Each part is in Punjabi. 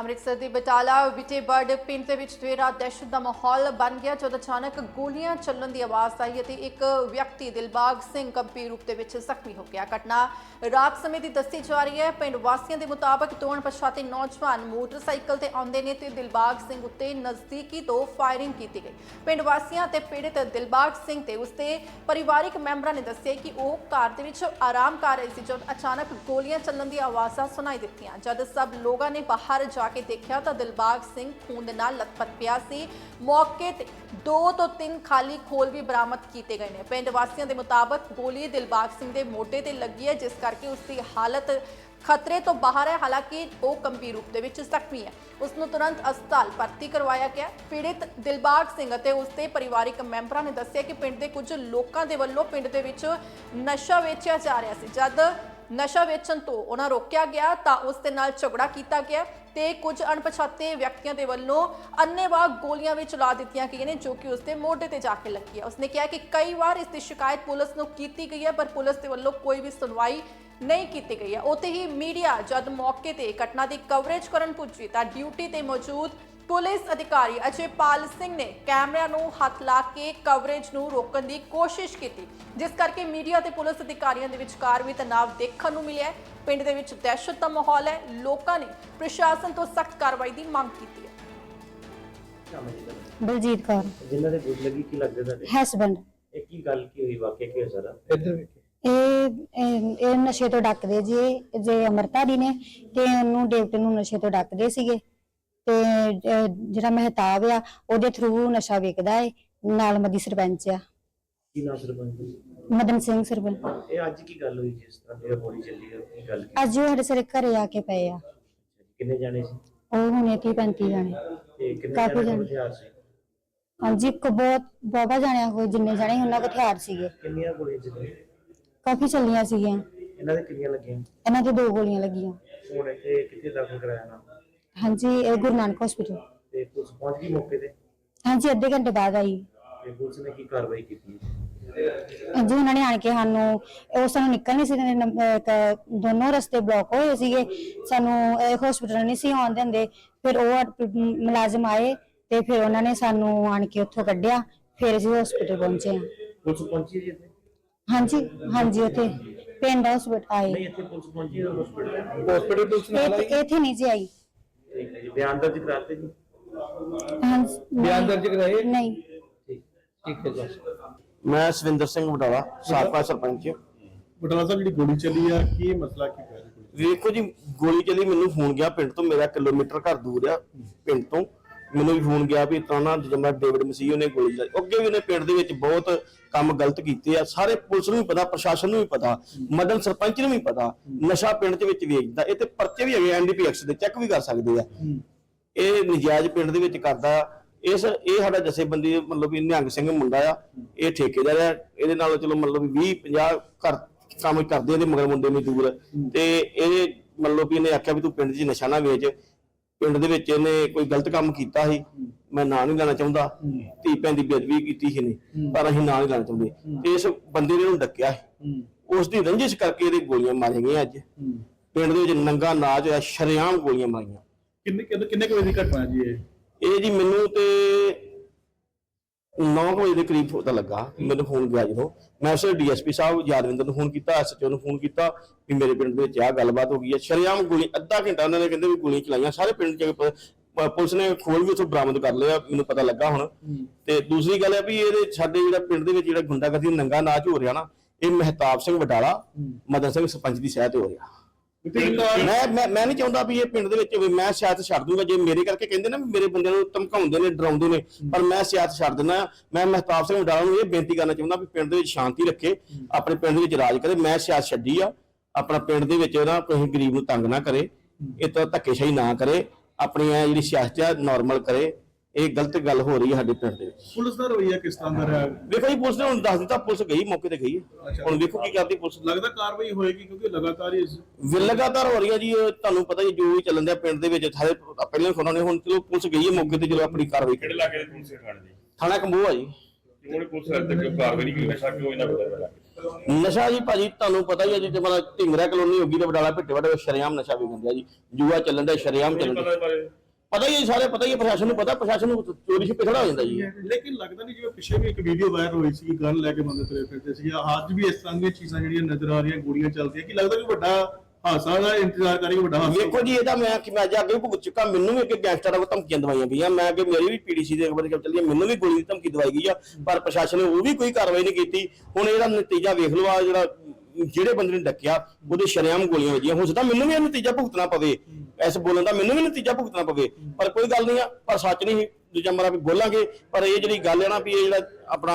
ਅੰਮ੍ਰਿਤਸਰ ਦੇ ਬਟਾਲਾ ਵਿਟੇ ਬਰਡ ਪਿੰਡ ਦੇ ਵਿੱਚ ਦੇਰ ਦਹਿਸ਼ਤ ਦਾ ਮਾਹੌਲ ਬਣ ਗਿਆ, ਜਦੋਂ ਅਚਾਨਕ ਗੋਲੀਆਂ ਚੱਲਣ ਦੀ ਆਵਾਜ਼ ਆਈ ਅਤੇ ਇੱਕ ਵਿਅਕਤੀ ਦਿਲਬਾਗ ਸਿੰਘ ਗੰਭੀਰ ਰੂਪ ਦੇ ਵਿੱਚ ਜ਼ਖਮੀ ਹੋ ਗਿਆ। ਘਟਨਾ ਰਾਤ ਸਮੇਂ ਦੀ ਦੱਸੀ ਜਾ ਰਹੀ ਹੈ। ਪਿੰਡ ਵਾਸੀਆਂ ਦੇ ਮੁਤਾਬਕ ਦੋ ਅਣਪਛਾਤੇ ਨੌਜਵਾਨ ਮੋਟਰਸਾਈਕਲ ਤੇ ਆਉਂਦੇ ਨੇ ਤੇ ਦਿਲਬਾਗ ਸਿੰਘ ਉੱਤੇ ਨਜ਼ਦੀਕੀ ਤੋਂ ਫਾਇਰਿੰਗ ਕੀਤੀ ਗਈ। ਪਿੰਡ ਵਾਸੀਆਂ ਤੇ ਪੀੜਤ ਦਿਲਬਾਗ ਸਿੰਘ ਤੇ ਉਸਦੇ ਪਰਿਵਾਰਿਕ ਮੈਂਬਰਾਂ ਨੇ ਦੱਸਿਆ ਕਿ ਉਹ ਘਰ ਦੇ ਵਿੱਚ ਆਰਾਮ ਕਰ ਰਹੇ ਸੀ, ਜਦੋਂ ਅਚਾਨਕ ਗੋਲੀਆਂ ਚੱਲਣ ਦੀ ਆਵਾਜ਼ਾਂ ਸੁਣਾਈ ਦਿੱਤੀਆਂ। ਜਦ ਸਭ ਲੋਕਾਂ ਨੇ ਬਾਹਰ ਜਾ ਕੇ ਦੇਖਿਆ ਤਾਂ ਦਿਲਬਾਗ ਸਿੰਘ ਖੂਨ ਦੇ ਨਾਲ ਲਤਪਤ ਪਿਆ ਸੀ। ਮੌਕੇ ਤੇ ਦੋ ਤੋਂ ਤਿੰਨ ਖਾਲੀ ਖੋਲ ਵੀ ਬਰਾਮਦ ਕੀਤੇ ਗਏ ਨੇ। ਪਿੰਡ ਵਾਸੀਆਂ ਦੇ ਮੁਤਾਬਕ ਗੋਲੀ ਦਿਲਬਾਗ ਸਿੰਘ ਦੇ ਮੋਢੇ ਤੇ ਲੱਗੀ ਹੈ, ਜਿਸ ਕਰਕੇ ਉਸ ਦੀ ਹਾਲਤ ਖਤਰੇ ਤੋਂ ਬਾਹਰ ਹੈ। ਹਾਲਾਂਕਿ ਉਹ ਗੰਭੀਰ ਰੂਪ ਦੇ ਵਿੱਚ ਜ਼ਖਮੀ ਹੈ। ਉਸ ਨੂੰ ਤੁਰੰਤ ਹਸਪਤਾਲ ਭਰਤੀ ਕਰਵਾਇਆ ਗਿਆ। ਪੀੜਿਤ ਦਿਲਬਾਗ ਸਿੰਘ ਅਤੇ ਉਸ ਦੇ ਪਰਿਵਾਰਿਕ ਮੈਂਬਰਾਂ ਨੇ ਦੱਸਿਆ ਕਿ ਪਿੰਡ ਦੇ ਕੁਝ ਲੋਕਾਂ ਦੇ ਵੱਲੋਂ ਪਿੰਡ ਦੇ ਵਿੱਚ ਨਸ਼ਾ ਵੇਚਿਆ ਜਾ ਰਿਹਾ ਸੀ। ਜਦ ਨਸ਼ਾ ਵੇਚਣ ਤੋਂ ਉਹਨਾਂ ਰੋਕਿਆ ਗਿਆ, ਤਾਂ ਉਸ ਦੇ ਨਾਲ ਝਗੜਾ ਕੀਤਾ ਗਿਆ ਤੇ ਕੁਝ ਅਣਪਛਾਤੇ ਵਿਅਕਤੀਆਂ ਦੇ ਵੱਲੋਂ ਅੰਨੇਵਾਹ ਗੋਲੀਆਂ ਵੀ ਚਲਾ ਦਿੱਤੀਆਂ ਗਈਆਂ ਨੇ, ਜੋ ਕਿ ਉਸ ਦੇ ਮੋਢੇ ਤੇ ਜਾ ਕੇ ਲੱਗੀ ਹੈ ਉਸਨੇ ਕਿਹਾ ਕਿ ਕਈ ਵਾਰ ਇਸ ਦੀ ਸ਼ਿਕਾਇਤ ਪੁਲਿਸ ਨੂੰ ਕੀਤੀ ਗਈ ਹੈ, ਪਰ ਪੁਲਿਸ ਦੇ ਵੱਲੋਂ ਕੋਈ ਵੀ ਸੁਣਵਾਈ ਨਹੀਂ ਕੀਤੀ ਗਈ ਹੈ। ਉੱਥੇ ਹੀ ਮੀਡੀਆ ਜਦ ਮੌਕੇ ਤੇ ਘਟਨਾ ਦੀ ਕਵਰੇਜ ਕਰਨ ਪੁੱਜੀ, ਤਾਂ ਡਿਊਟੀ ਤੇ ਮੌਜੂਦ ਪੁਲਿਸ ਅਧਿਕਾਰੀ ਅਜੇਪਾਲ ਸਿੰਘ ਨੇ ਕੈਮਰਿਆਂ ਨੂੰ ਹੱਥ ਲਾ ਕੇ ਕਵਰੇਜ ਨੂੰ ਰੋਕਣ ਦੀ ਕੋਸ਼ਿਸ਼ ਕੀਤੀ ਜਿਸ ਕਰਕੇ ਮੀਡੀਆ ਤੇ ਪੁਲਿਸ ਅਧਿਕਾਰੀਆਂ ਦੇ ਵਿਚਕਾਰ ਵੀ ਤਣਾਅ ਦੇਖਣ ਨੂੰ ਮਿਲਿਆ ਹੈ। ਪਿੰਡ ਦੇ ਵਿੱਚ ਦਹਿਸ਼ਤ ਦਾ ਮਾਹੌਲ ਹੈ। ਲੋਕਾਂ ਨੇ ਪ੍ਰਸ਼ਾਸਨ ਤੋਂ ਸਖਤ ਕਾਰਵਾਈ ਦੀ ਮੰਗ ਕੀਤੀ ਹੈ। ਬਲਜੀਤ ਕੌਰ। ਜਿਨ੍ਹਾਂ ਦੇ ਗੁੱਡ ਲੱਗੀ ਕੀ ਲੱਗਦਾ ਤੁਹਾਡੇ? ਹਸਬੰਡ ਇਹ ਕੀ ਗੱਲ ਕੀ ਹੋਈ? ਵਾਕਿਆ ਕੀ ਹੋਇਆ ਸਾਰਾ? ਇਹ ਇਹ ਇਹ ਨਸ਼ੇ ਤੋਂ ਡੱਕਦੇ ਜੀ। ਜੇ ਅਮਰਤਾਰੀ ਨੇ ਤੇ ਉਹਨੂੰ ਡੇਵਟ ਨੂੰ ਨਸ਼ੇ ਤੋਂ ਡੱਕਦੇ ਸੀਗੇ। ਤੇ ਅਹ, ਜਿਹੜਾ ਮਹਿਤਾਬ ਆ ਉਹਦੇ ਥਰੂ ਨਸ਼ਾ ਵਿਕਦਾ ਏ ਨਾਲ ਮਦੀ ਸਰਪੰਚ ਆ। ਕੀ ਨਾਮ ਸਰਪੰਚ ਜੀ? ਮਦਨ ਸਿੰਘ ਸਰਪੰਚ। ਇਹ ਅੱਜ ਕੀ ਗੱਲ ਹੋਈ ਜਿਸ ਤਰ੍ਹਾਂ ਇਹ ਗੋਲੀ ਚੱਲੀ ਹੈ ਕੀ ਗੱਲ ਕੀ? ਅੱਜ ਉਹ ਸਾਡੇ ਸਾਰੇ ਘਰੇ ਆ ਕੇ ਪਏ ਆ। ਕਿੰਨੇ ਜਾਣੇ ਸੀ? ਉਹ ਹੁਣੇ 30 35 ਜਾਣੇ। ਤੇ ਕਿੰਨੇ ਕਾਫੀ ਜਾਣੇ ਕੋਲ ਜਾਣੇ। ਹਥਿਆਰ ਸੀ? ਹਾਂਜੀ ਇੱਕ ਬਹੁਤ ਬਾਬਾ ਜਾਣਿਆ ਕੋਈ ਜਿੰਨੇ ਜਾਣੇ ਉਹਨਾਂ ਕੋਲ ਹਥਿਆਰ ਸੀਗੇ। ਕਿੰਨੀਆਂ ਗੋਲੀਆਂ ਚੱਲੀਆਂ? ਕਾਫੀ ਚੱਲੀਆਂ ਸੀਗੀਆਂ। ਇਹਨਾਂ ਦੇ ਕਿੰਨੀਆਂ ਲੱਗੀਆਂ? ਇਹਨਾਂ ਤੇ ਦੋ ਗੋਲੀਆਂ ਲੱਗੀਆਂ। ਹੁਣ ਇੱਥੇ ਕਿੱਥੇ ਦਾਖਲ ਕਰਾਇਆ ਨਾ? ਹਾਂਜੀ ਇਹ ਗੁਰੂ ਨਾਨਕ ਹਸਪੀਟਲ ਤੇ ਪੁਲਿਸ ਪਹੁੰਚ ਗਈ ਮੌਕੇ ਤੇ? ਹਾਂਜੀ ਅੱਧੇ ਘੰਟੇ ਬਾਅਦ ਆਈ। ਤੇ ਪੁਲਿਸ ਨੇ ਕੀ ਕਾਰਵਾਈ ਕੀਤੀ? ਜੀ ਉਹਨਾਂ ਨੇ ਆਣ ਕੇ ਸਾਨੂੰ ਉਹ ਸਾਨੂੰ ਨਿਕਲ ਨਹੀਂ ਸੀ ਦਿੰਦੇ ਨੰਬ- ਅਹ ਇੱਕ ਦੋਨੋਂ ਰਸਤੇ ਬਲੌਕ ਹੋਏ ਸੀਗੇ। ਸਾਨੂੰ ਹਸਪੀਟਲ ਨਹੀਂ ਸੀ ਆਉਣ ਦਿੰਦੇ। ਫਿਰ ਉਹ ਮੁਲਾਜ਼ਮ ਆਏ ਤੇ ਫਿਰ ਉਹਨਾਂ ਨੇ ਸਾਨੂੰ ਆਣ ਕੇ ਉੱਥੋਂ ਕੱਢਿਆ। ਫਿਰ ਅਸੀਂ ਹਸਪੀਟਲ ਪਹੁੰਚੇ ਹਾਂ। ਪੁਲਿਸ ਪਹੁੰਚੀ ਜੀ ਇੱਥੇ? ਹਾਂਜੀ ਹਾਂਜੀ ਉੱਥੇ ਪਿੰਡ ਹਸਪੀਟਲ ਆਏ। ਨਹੀਂ ਇੱਥੇ ਪੁਲਿਸ ਪਹੁੰਚੀ ਹਸਪੀਟਲ ਹਸਪੀਟਲ ਪੁਲਿਸ ਨਾਲ ਆਈ? ਇੱਥੇ ਇੱਥੇ ਨਹੀਂ ਜੀ ਆਈ। ਬਿਆਨ ਦਰਜ ਕਰਾਤੇ ਜੀ? ਹਾਂਜੀ ਬਿਆਨ ਦਰਜ ਕਰਾਏ ਨਹੀਂ। ਠੀਕ ਠੀਕ ਹੈ ਜੀ। ਮੈਂ ਸਵਿੰਦਰ ਸਿੰਘ ਵਡਾਲਾ ਸਾਬਕਾ ਸਰਪੰਚ। ਬਟਾਲਾ ਸਾਹਿਬ ਜਿਹੜੀ ਗੋਲੀ ਚੱਲੀ ਆ ਕੀ ਮਸਲਾ ਕੀ ਹੋਇਆ ਜੀ ਵੇਖੋ ਜੀ ਗੋਲੀ ਚੱਲੀ ਮੈਨੂੰ ਫੋਨ ਗਿਆ ਪਿੰਡ ਤੋਂ ਮੇਰਾ ਕਿਲੋਮੀਟਰ ਘਰ ਦੂਰ ਆ ਪਿੰਡ ਤੋਂ। ਮੈਨੂੰ ਵੀ ਫੋਨ ਗਿਆ ਵੀ ਤਾਂ ਨਾ ਜਦੋਂ ਮੈਂ ਡੇਵਿਡ ਮਸੀਹ ਉਹਨੇ ਗੋਲੀ ਚਲਾਈ ਅੱਗੇ ਵੀ ਉਹਨੇ ਪਿੰਡ ਦੇ ਵਿੱਚ ਬਹੁਤ ਕੰਮ ਗਲਤ ਕੀਤੇ ਆ ਸਾਰੇ ਪੁਲਿਸ ਨੂੰ ਵੀ ਪਤਾ ਪ੍ਰਸ਼ਾਸਨ ਨੂੰ ਵੀ ਪਤਾ ਮਦਨ ਸਰਪੰਚ ਨੂੰ ਵੀ ਪਤਾ ਨਸ਼ਾ ਪਿੰਡ ਦੇ ਵਿੱਚ ਵੇਚਦਾ ਇਹ ਤੇ ਪਰਚੇ ਵੀ ਹੈਗੇ ਐਨਡੀਪੀਐਕਸ ਦੇ ਚੈੱਕ ਵੀ ਕਰ ਸਕਦੇ ਆ। ਇਹ ਨਜਾਇਜ਼ ਪਿੰਡ ਦੇ ਵਿੱਚ ਕਰਦਾ ਇਸ ਇਹ ਸਾਡਾ ਜਥੇਬੰਦੀ ਮਤਲਬ ਵੀ ਨਿਹੰਗ ਸਿੰਘ ਮੁੰਡਾ ਆ ਇਹ ਠੇਕੇਦਾਰ ਆ ਇਹਦੇ ਨਾਲ ਚਲੋ ਮਤਲਬ ਵੀ 20 50 ਘਰ ਕੰਮ ਕਰਦੇ ਇਹਦੇ ਮਗਰ ਮੁੰਡੇ ਮਜ਼ਦੂਰ ਤੇ ਇਹ ਮਤਲਬ ਵੀ ਇਹਨੇ ਆਖਿਆ ਵੀ ਤੂੰ ਪਿੰਡ 'ਚ ਨਸ਼ਾ ਨਾ ਵੇਚ ਪਿੰਡ ਦੇ ਵਿੱਚ ਇਹਨੇ ਕੋਈ ਗਲਤ ਕੰਮ ਕੀਤਾ ਸੀ ਮੈਂ ਨਾਂ ਨਹੀਂ ਲੈਣਾ ਚਾਹੁੰਦਾ। ਧੀ ਭੈਣ ਦੀ ਬੇਅਦਬੀ ਕੀਤੀ ਸੀ ਨੇ ਪਰ ਅਸੀਂ ਨਾਂ ਨਹੀਂ ਲੈਣਾ ਚਾਹੁੰਦੇ। ਤੇ ਇਸ ਬੰਦੇ ਨੇ ਉਹਨੂੰ ਡੱਕਿਆ ਸੀ। ਉਸ ਦੀ ਰੰਜਿਸ਼ ਕਰਕੇ ਇਹਦੇ ਗੋਲੀਆਂ ਮਾਰੀਆਂ ਗਈਆਂ ਅੱਜ। ਪਿੰਡ ਦੇ ਵਿੱਚ ਨੰਗਾ ਨਾਚ ਹੋਇਆ ਸ਼ਰੇਆਮ ਗੋਲੀਆਂ ਮਾਰੀਆਂ। ਕਿੰਨੇ ਕਿੰਨੇ ਕਿੰਨੇ ਕੁ ਵਜੇ ਦੀ ਘਟਨਾ ਜੀ ਇਹ? ਇਹ ਜੀ ਮੈਨੂੰ ਤੇ 9 ਵਜੇ ਦੇ ਕਰੀਬ ਪਤਾ ਲੱਗਾ ਮੈਨੂੰ ਫੋਨ ਗਿਆ ਜਦੋਂ ਮੈਂ ਉਸੇ ਡੀਐਸਪੀ ਸਾਹਿਬ ਯਾਦਵਿੰਦਰ ਨੂੰ ਫੋਨ ਕੀਤਾ ਐਸਐਚਓ ਨੂੰ ਫੋਨ ਕੀਤਾ ਵੀ ਮੇਰੇ ਪਿੰਡ ਦੇ ਵਿੱਚ ਆਹ ਗੱਲਬਾਤ ਹੋ ਗਈ ਹੈ। ਸ਼ਰੇਆਮ ਗੋਲੀ ਅੱਧਾ ਘੰਟਾ ਉਹਨਾਂ ਨੇ ਕਹਿੰਦੇ ਵੀ ਗੋਲੀਆਂ ਚਲਾਈਆਂ। ਸਾਰੇ ਪਿੰਡ ਚ ਪ- ਪੁਲਿਸ ਨੇ ਖੋਲ ਵੀ ਉੱਥੋਂ ਬਰਾਮਦ ਕਰ ਲਿਆ ਮੈਨੂੰ ਪਤਾ ਲੱਗਾ ਹੁਣ। ਤੇ ਦੂਸਰੀ ਗੱਲ ਹੈ ਵੀ ਇਹਦੇ ਸਾਡੇ ਜਿਹੜਾ ਪਿੰਡ ਦੇ ਵਿੱਚ ਜਿਹੜਾ ਗੁੰਡਾਗਰਦੀ ਨੰਗਾ ਨਾਚ ਹੋ ਰਿਹਾ ਨਾ ਇਹ ਮਹਿਤਾਬ ਸਿੰਘ ਵਡਾਲਾ ਮਦਨ ਸਿੰਘ ਸਰਪੰਚ ਦੀ ਸਹਿਤ ਹੋ ਰਿਹਾ। ਮੈਂ ਮੈਂ ਮੈਂ ਨਹੀਂ ਚਾਹੁੰਦਾ ਵੀ ਇਹ ਪਿੰਡ ਦੇ ਵਿੱਚ ਹੋਵੇ ਮੈਂ ਸਿਆਸਤ ਛੱਡ ਦੂੰਗਾ। ਜੇ ਮੇਰੇ ਕਰਕੇ ਕਹਿੰਦੇ ਨਾ ਮੇਰੇ ਬੰਦਿਆਂ ਨੂੰ ਧਮਕਾਉਂਦੇ ਨੇ ਡਰਾਉਂਦੇ ਨੇ ਪਰ ਮੈਂ ਸਿਆਸਤ ਛੱਡ ਦਿੰਦਾ। ਮੈਂ ਮਹਿਤਾਬ ਸਿੰਘ ਵਡਾਲਾ ਨੂੰ ਇਹ ਬੇਨਤੀ ਕਰਨਾ ਚਾਹੁੰਦਾ ਵੀ ਪਿੰਡ ਦੇ ਵਿੱਚ ਸ਼ਾਂਤੀ ਰੱਖੇ ਆਪਣੇ ਪਿੰਡ ਦੇ ਵਿੱਚ ਰਾਜ ਕਰੇ। ਮੈਂ ਸਿਆਸਤ ਛੱਡੀ ਆ। ਆਪਣਾ ਪਿੰਡ ਦੇ ਵਿੱਚ ਨਾ ਕੋਈ ਗਰੀਬ ਨੂੰ ਤੰਗ ਨਾ ਕਰੇ। ਇਹ ਤਾਂ ਧੱਕੇਸ਼ਾਹੀ ਨਾ ਕਰੇ। ਆਪਣੀ ਜਿਹੜੀ ਸਿਆਸਤ ਆ ਨਾਰਮਲ ਕਰੇ। ਇਹ ਗਲਤ ਗੱਲ ਹੋ ਰਹੀ ਹੈ ਸਾਡੇ ਪਿੰਡ ਦੇ ਵਿੱਚ। ਪੁਲਿਸ ਦਾ ਰਵਈਆ ਕਿਸ ਤਰ੍ਹਾਂ ਦਾ ਰਿਹਾ? ਵੇਖੋ ਜੀ ਪੁਲਿਸ ਨੇ ਹੁਣ ਦੱਸ ਦਿੱਤਾ ਪੁਲਿਸ ਗਈ ਮੌਕੇ ਤੇ ਗਈ ਹੈ। ਹੁਣ ਵੇਖੋ ਕੀ ਕਰਦੀ ਪੁਲਿਸ। ਲੱਗਦਾ ਕਾਰਵਾਈ ਹੋਏਗੀ ਕਿਉਂਕਿ ਲਗਾਤਾਰ ਹੀ ਇਸ- ਵੀ ਲਗਾਤਾਰ ਹੋ ਰਹੀ ਹੈ ਜੀ ਇਹ ਤੁਹਾਨੂੰ ਪਤਾ ਜੀ ਜੋ ਵੀ ਚੱਲਣ ਦਿਆ ਪਿੰਡ ਦੇ ਵਿੱਚ ਸਾਰੇ ਪਹਿਲਾਂ ਸੁਣਾ ਨੇ ਹੁਣ ਚਲੋ ਪੁਲਿਸ ਗਈ ਹੈ ਮੌਕੇ ਤੇ ਚਲੋ ਆਪਣੀ ਕਾਰਵਾਈ ਕਿਹੜੇ ਇਲਾਕੇ ਦੇ ਪੁਲਿਸ ਥਾਣੇ ਦੀ ਥਾਣਾ ਕੰਬੋਆ ਜੀ। ਉਹਨੇ ਪੁਲਿਸ ਹੱਦ ਤੱਕ ਕਾਰਵਾਈ ਨਹੀਂ ਕੀਤੀ ਨਸ਼ਾ ਕਿਉਂ ਇਹਨਾਂ ਬਦਲ ਰਿਹਾ ਨਸ਼ਾ ਜੀ ਭਾਜੀ ਤੁਹਾਨੂੰ ਪਤਾ ਹੀ ਹੈ ਜੀ ਤੇ ਮਤਲਬ ਢਿੰਗਰਾ ਕਲੋਨੀ ਹੋ ਗਈ ਤੇ ਬਡਾਲਾ ਭਿੱਟੇ ਵੜੇ ਸ਼ਰੇਆਮ ਨਸ਼ਾ ਵੀ ਹੁੰਦਾ ਜੀ। ਜੂਆ ਚੱਲਣ ਦਾ ਸ਼ਰੇਆਮ ਚੱਲਣ ਦਾ ਪਤਾ ਹੀ ਹੈ ਜੀ, ਸਾਰੇ ਪਤਾ ਹੀ ਹੈ ਪ੍ਰਸ਼ਾਸਨ ਨੂੰ ਪਤਾ ਪ੍ਰਸ਼ਾਸਨ ਨੂੰ ਚੋਰੀ ਛਿਪੇ ਖੜਾ ਹੋ ਜਾਂਦਾ ਜੀ। ਲੇਕਿਨ ਲੱਗਦਾ ਨਹੀਂ ਜਿਵੇਂ ਪਿੱਛੇ ਵੀ ਇੱਕ ਵੀਡੀਓ ਵਾਇਰਲ ਹੋਈ ਸੀ ਗਨ ਲੈ ਕੇ ਬੰਦੇ ਤੁਰੇ ਫਿਰਦੇ ਸੀ ਅੱਜ ਵੀ ਇਸ ਤਰ੍ਹਾਂ ਦੀਆਂ ਚੀਜ਼ਾਂ ਜਿਹੜੀਆਂ ਨਜ਼ਰ ਆ ਰਹੀਆਂ ਗੋਲੀਆਂ ਚੱਲਦੀਆਂ। ਕੀ ਲੱਗਦਾ ਕਿ ਵੱਡਾ ਹਾਦਸਾ ਦਾ ਇੰਤਜ਼ਾਰ ਕਰੀ ਵੱਡਾ ਹਾਦਸਾ? ਵੇਖੋ ਜੀ ਇਹਦਾ ਮੈਂ ਕਿ ਮੈਂ ਅੱਜ ਅੱਗੇ ਭੁਗਤ ਚੁੱਕਾ ਮੈਨੂੰ ਵੀ ਅੱਗੇ ਗੈਂਗਸਟਰਾਂ ਕੋਲ ਧਮਕੀਆਂ ਦਵਾਈਆਂ ਗਈਆਂ ਮੈਂ ਅੱਗੇ ਮੇਰੀ ਵੀ ਪੀਡੀਸੀ ਦੇ ਅਖਬਾਰ ਚੱਲੀ ਹੈ ਮੈਨੂੰ ਵੀ ਗੋਲੀ ਦੀ ਧਮਕੀ ਦਵਾਈ ਗਈ ਆ। ਪਰ ਪ੍ਰਸ਼ਾਸਨ ਨੇ ਉਹ ਵੀ ਕੋਈ ਕਾਰਵਾਈ ਨਹੀਂ ਕੀਤੀ। ਹੁਣ ਇਹਦਾ ਨਤੀਜਾ ਵੇਖ ਲਓ ਆ ਜਿਹੜਾ ਜਿਹੜੇ ਬੰਦੇ ਨੇ ਡੱਕਿਆ ਉਹਦੇ ਸ਼ਰੇਆਮ ਗੋਲੀਆਂ ਵੱਜੀਆਂ। ਹੋ ਸਕਦਾ ਮੈਨੂੰ ਵੀ ਇਹ ਨਤੀਜਾ ਭੁਗਤਣਾ ਪਵੇ। ਐਸ ਬੋਲਣ ਦਾ ਮੈਨੂੰ ਵੀ ਨਤੀਜਾ ਭੁਗਤਣਾ ਪਵੇ। ਪਰ ਕੋਈ ਗੱਲ ਨਹੀਂ ਆ ਪਰ ਸੱਚ ਨਹੀਂ ਦੂਜਾ ਮਰਾ ਵੀ ਬੋਲਾਂਗੇ। ਪਰ ਇਹ ਜਿਹੜੀ ਗੱਲ ਹੈ ਨਾ ਵੀ ਇਹ ਜਿਹੜਾ ਆਪਣਾ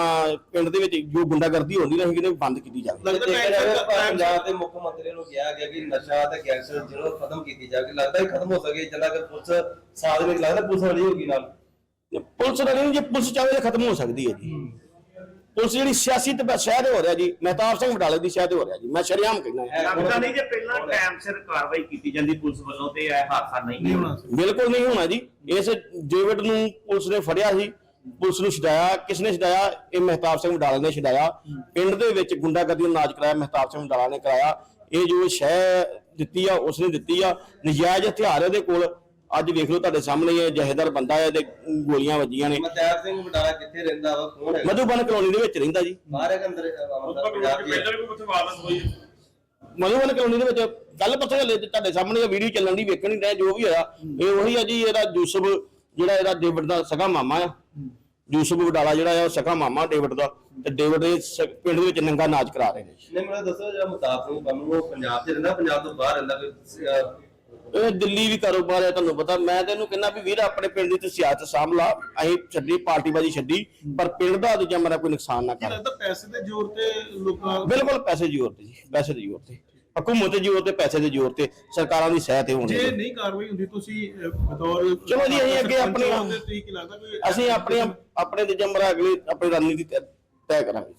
ਪਿੰਡ ਦੇ ਵਿੱਚ ਜੋ ਗੁੰਡਾਗਰਦੀ ਹੁੰਦੀ ਨਾ ਇਹਨੇ ਬੰਦ ਕੀਤੀ ਜਾਵੇ। ਪੰਜਾਬ ਦੇ ਮੁੱਖ ਮੰਤਰੀ ਨੂੰ ਕਿਹਾ ਗਿਆ ਕਿ ਨਸ਼ਾ ਤੇ ਗੈਂਗਸਟਰ ਜਿਹੜਾ ਖਤਮ ਕੀਤੀ ਜਾਵੇ ਲੱਗਦਾ ਹੈ ਖਤਮ ਹੋ ਸਕੇ। ਜਿੰਨਾ ਕਿ ਪੁਲਿਸ ਸਾਥ ਵਿੱਚ ਲੱਗਦਾ ਪੁਲਿਸ ਵਾਲੀ ਹੋਗੀ ਨਾਲ। ਪੁਲਿਸ ਨਹੀਂ ਜੇ ਪੁਲਿਸ ਚਾਹੇ ਤਾਂ ਖਤਮ ਹੋ ਸਕਦੀ ਹੈ ਜੀ। ਪੁਲਿਸ ਜਿਹੜੀ ਸਿਆਸੀ ਤੇ ਸ਼ਹਿਰ ਹੋ ਰਿਹਾ ਜੀ ਮਹਿਤਾਬ ਸਿੰਘ ਵਡਾਲੇ ਦੀ ਸ਼ਹਿਰ ਹੋ ਰਿਹਾ ਜੀ ਮੈਂ ਸ਼ਰੇਆਮ ਕਹਿੰਦਾ ਲੱਗਦਾ ਨਹੀਂ ਜੇ ਪਹਿਲਾਂ ਟਾਈਮ ਸਿਰ ਕਾਰਵਾਈ ਕੀਤੀ ਜਾਂਦੀ ਪੁਲਿਸ ਵੱਲੋਂ ਤੇ ਇਹ ਹਾਦਸਾ ਨਹੀਂ ਨਹੀਂ ਹੋਣਾ। ਬਿਲਕੁਲ ਨਹੀਂ ਹੋਣਾ ਜੀ। ਇਸ ਡੇਵਿਡ ਨੂੰ ਪੁਲਿਸ ਨੇ ਫੜਿਆ ਸੀ ਪੁਲਿਸ ਨੂੰ ਛਡਾਇਆ। ਕਿਸ ਨੇ ਛਡਾਇਆ? ਇਹ ਮਹਿਤਾਬ ਸਿੰਘ ਵਡਾਲਾ ਨੇ ਛਡਾਇਆ। ਪਿੰਡ ਦੇ ਵਿੱਚ ਗੁੰਡਾਗਰਦੀ ਦਾ ਨਾਚ ਕਰਾਇਆ ਮਹਿਤਾਬ ਸਿੰਘ ਵਡਾਲਾ ਨੇ ਕਰਾਇਆ। ਇਹ ਜੋ ਸ਼ਹਿ ਦਿੱਤੀ ਆ ਉਸਨੇ ਦਿੱਤੀ ਆ। ਨਜਾਇਜ਼ ਹਥਿਆਰ ਉਹਦੇ ਕੋਲ ਅੱਜ ਵੇਖ ਲਓ ਤੁਹਾਡੇ ਸਾਹਮਣੇ ਇਹ ਜਹੇਦਾਰ ਬੰਦਾ ਹੈ ਤੇ ਗੋਲੀਆਂ ਵੱਜੀਆਂ ਨੇ। ਮਤਿਆਰ ਸਿੰਘ ਬਟਾਲਾ ਕਿੱਥੇ ਰਹਿੰਦਾ ਵਾ? ਕੌਣ ਹੈ? ਮਧੂਬਨ ਕਲੋਨੀ ਦੇ ਵਿੱਚ ਰਹਿੰਦਾ ਜੀ। ਬਾਹਰ ਹੈ ਕਿ ਅੰਦਰ ਅਮਰਦਾ ਪੰਜਾਬ ਦੀ ਹੈ? ਮਧੂਬਨ ਕਲੋਨੀ ਦੇ ਵਿੱਚ ਗੱਲ ਪਤਾ ਹਲੇ ਤੁਹਾਡੇ ਸਾਹਮਣੇ ਇਹ ਵੀਡੀਓ ਚੱਲਣ ਦੀ ਵੇਖਣ ਹੀ ਰਹੇ ਜੋ ਵੀ ਹੋਇਆ। ਇਹ ਉਹੀ ਆ ਜੀ ਇਹਦਾ ਯੂਸਫ ਜਿਹੜਾ ਇਹਦਾ ਡੇਵਿਡ ਦਾ ਸਗਾ ਮਾਮਾ ਆ। ਯੂਸਫ ਵਡਾਲਾ ਜਿਹੜਾ ਆ ਉਹ ਸਗਾ ਮਾਮਾ ਡੇਵਿਡ ਦਾ। ਤੇ ਡੇਵਿਡ ਦੇ ਸ- ਪਿੰਡ ਦੇ ਵਿੱਚ ਨੰਗਾ ਨਾਚ ਕਰਾ ਰਹੇ ਨੇ ਜੀ। ਨਹੀਂ ਮੈਨੂੰ ਦੱਸੋ ਜਿਹੜਾ ਸਿੰਘ ਬੰਨੂ ਉਹ ਪੰਜਾਬ 'ਚ ਰਹਿੰਦਾ ਪੰਜਾਬ ਤੋਂ ਬਾਹਰ ਰਹਿੰਦਾ ਕੋਈ ਅਹ, ਇਹ ਦਿੱਲੀ ਵੀ ਕਾਰੋਬਾਰ ਹੈ ਤੁਹਾਨੂੰ ਪਤਾ। ਮੈਂ ਤੈਨੂੰ ਕਹਿੰਦਾ ਵੀ ਵੀਰ ਆਪਣੇ ਪਿੰਡ ਦੀ ਤੇ ਸਿਆਸਤ ਸਾਂਭ ਲਾ। ਅਸੀਂ ਛੱਡੀ ਪਾਰਟੀਬਾਜ਼ੀ ਛੱਡੀ ਪਰ ਪਿੰਡ ਦਾ ਦੂਜਾ ਮੇਰਾ ਕੋਈ ਨੁਕਸਾਨ ਨਾ ਕੀ ਕਰ। ਲੱਗਦਾ ਪੈਸੇ ਦੇ ਜ਼ੋਰ ਤੇ ਲੋਕਾਂ ਬਿਲਕੁਲ ਪੈਸੇ ਦੀ ਜ਼ੋਰ ਤੇ ਜੀ ਪੈਸੇ ਦੀ ਜ਼ੋਰ ਤੇ। ਹਕੂਮਤ ਦੇ ਜ਼ੋਰ ਤੇ ਪੈਸੇ ਦੇ ਜ਼ੋਰ ਤੇ ਸਰਕਾਰਾਂ ਦੀ ਸਹਿ ਤੇ ਹੋਣੀ ਜੇ। ਨਹੀਂ ਕਾਰਵਾਈ ਹੁੰਦੀ ਤੁਸੀਂ ਅਹ, ਬਤੌਰ ਚਲੋ ਜੀ, ਅਸੀਂ ਅੱਗੇ ਆਪਣੀ- ਸਰਪੰਚ ਦੇ ਤੁਸੀਂ ਕੀ ਲੱਗਦਾ ਕੋਈ ਅਸੀਂ ਆਪਣੇ ਆਪਣੇ ਦੂਜਾ ਮੇਰਾ ਅਗਲੀ ਆਪਣੀ ਰਣਨੀਤੀ ਤੈਅ- ਤੈਅ ਕਰਾਂਗੇ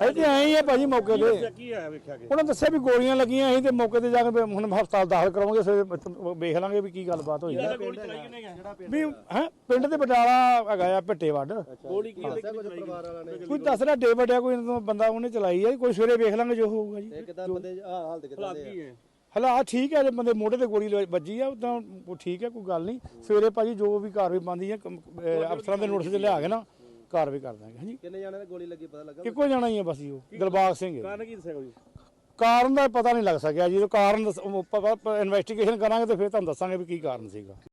ਅਸੀਂ ਤੇ ਆਏ ਹੀ ਆ ਭਾਜੀ ਮੌਕੇ ਤੇ। ਕੀ ਆਇਆ ਵੇਖਿਆ ਕਿ? ਉਹਨਾਂ ਦੱਸਿਆ ਵੀ ਗੋਲੀਆਂ ਲੱਗੀਆਂ ਅਸੀਂ ਤੇ ਮੌਕੇ ਤੇ ਜਾ ਕੇ ਹੁਣ ਹਸਪਤਾਲ ਦਾਖਲ ਕਰਾਵਾਂਗੇ ਸਵੇਰੇ ਵੇਖ ਲਾਂਗੇ ਵੀ ਕੀ ਗੱਲਬਾਤ ਹੋਈ। ਹੈ ਵੀ ਹੈ ਪਿੰਡ ਦੇ ਬਟਾਲਾ ਹੈਗਾ ਆ ਭੱਟੇ ਵੱਡ ਗੋਲੀ ਕੀ ਕੋਈ ਦੱਸ ਰਿਹਾ ਡੇਵਿਡ ਆ ਕੋਈ ਬੰਦਾ ਉਹਨੇ ਚਲਾਈ ਆ ਕੋਈ ਸਵੇਰੇ ਵੇਖ ਲਾਂਗੇ ਜੋ ਹੋਊਗਾ ਜੀ। ਕਿੱਦਾਂ ਬੰਦੇ ਹਾਲ ਹਾਲਤ ਕਿੱਦਾਂ ਦੇ ਆ? ਹਲਾ ਠੀਕ ਹੈ ਜੇ ਬੰਦੇ ਮੋਢੇ ਤੇ ਗੋਲੀ ਵੱਜੀ ਆ ਉਦਾਂ ਉਹ ਠੀਕ ਹੈ ਕੋਈ ਗੱਲ ਨਹੀਂ। ਸਵੇਰੇ ਭਾਜੀ ਜੋ ਵੀ ਕਾਰਵਾਈ ਬੰਦੀ ਹੈ ਅਫਸਰਾਂ ਦੇ ਨੋਟਿਸ ਤੇ ਲਿਆ ਕੇ ਨਾ ਕਾਰਵਾਈ ਕਰ ਦਾਂਗੇ ਹਾਂਜੀ। ਕਿੰਨੇ ਜਾਣੇ ਦੀ ਗੋਲੀ ਲੱਗੀ ਪਤਾ ਲੱਗਾ? ਇੱਕੋ ਜਾਣਾ ਹੀ ਆ ਬਸ ਜੀ ਉਹ ਦਿਲਬਾਗ ਸਿੰਘ ਹੈ ਕਾਰਨ ਕੀ ਦੱਸਿਆ ਕੋਈ? ਕਾਰਨ ਦਾ ਪਤਾ ਨਹੀਂ ਲੱਗ ਸਕਿਆ ਜੀ ਉਹ ਕਾਰਨ ਇਨਵੈਸਟੀਗੇਸ਼ਨ ਕਰਾਂਗੇ ਤੇ ਫਿਰ ਤੁਹਾਨੂੰ ਦੱਸਾਂਗੇ ਵੀ ਕੀ ਕਾਰਨ ਸੀਗਾ।